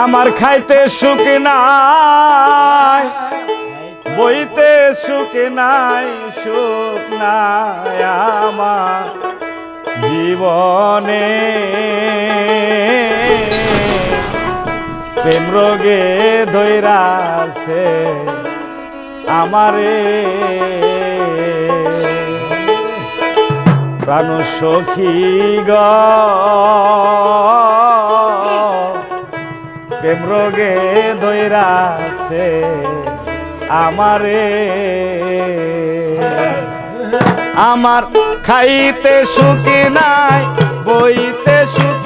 আমার খাইতে সুখ নাই, বইতে সুখ নাই সুখ নাই আমার জীবনে। প্রেম রোগে ধৈরাছে আমারে। প্রাণ সখী গ প্রেম রোগে ধৈরাছে আমারে। আমার খাইতে সুখী নাই বইতে সুখী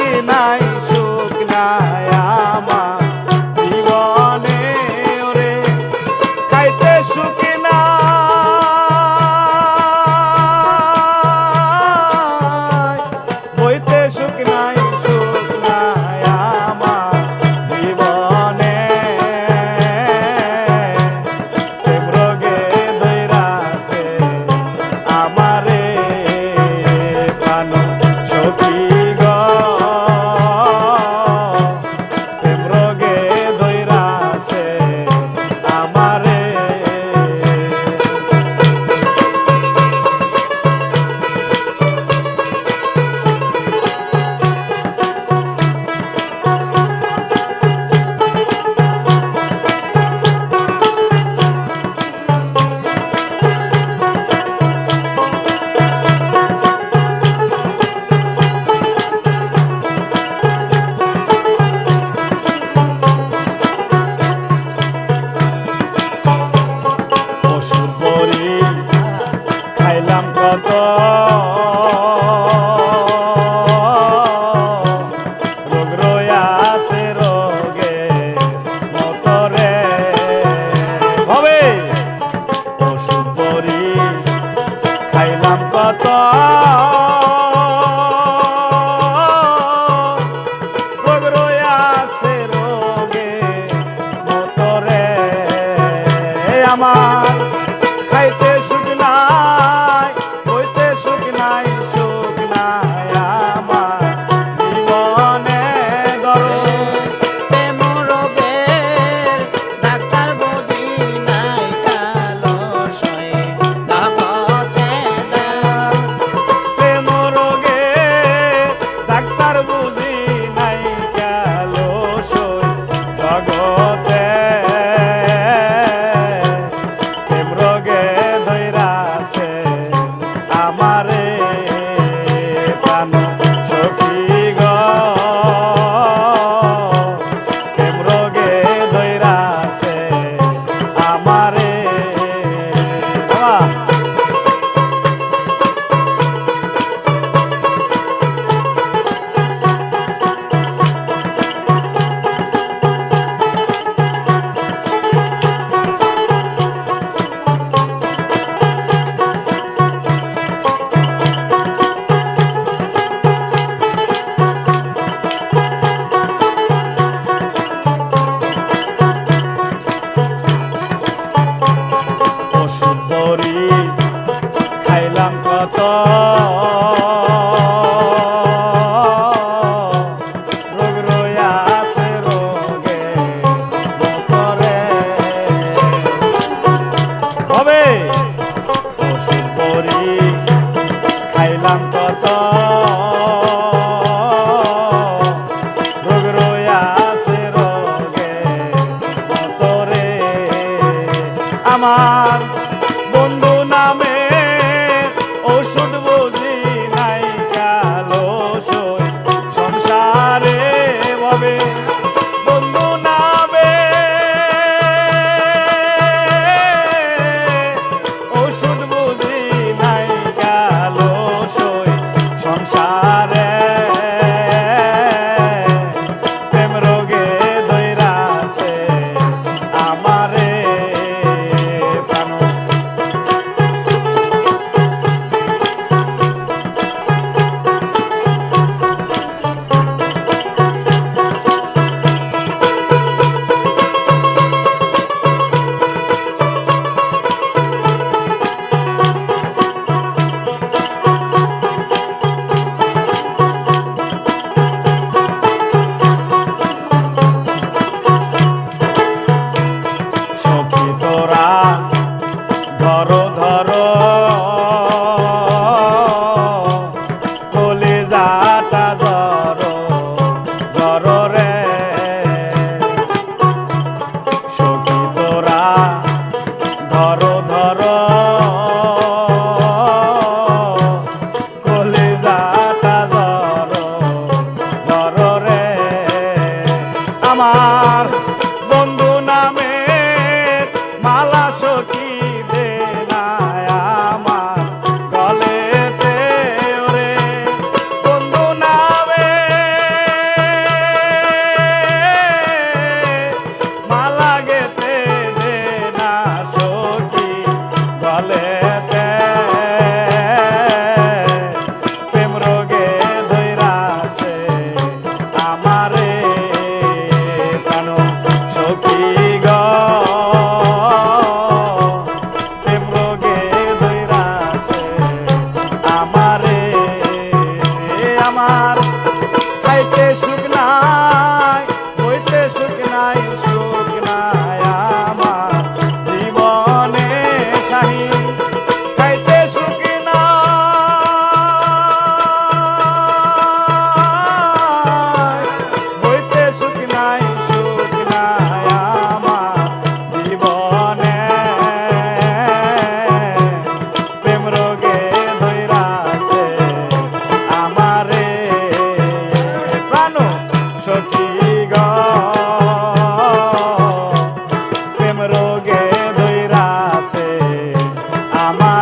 啊 আমারে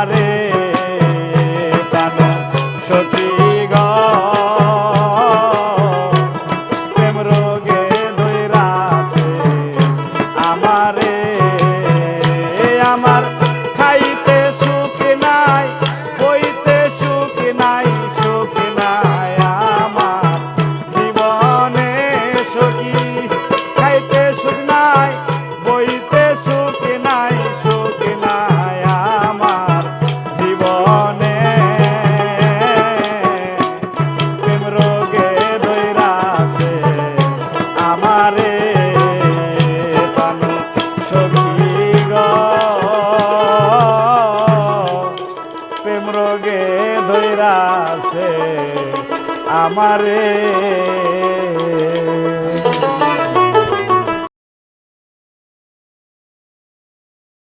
আমারে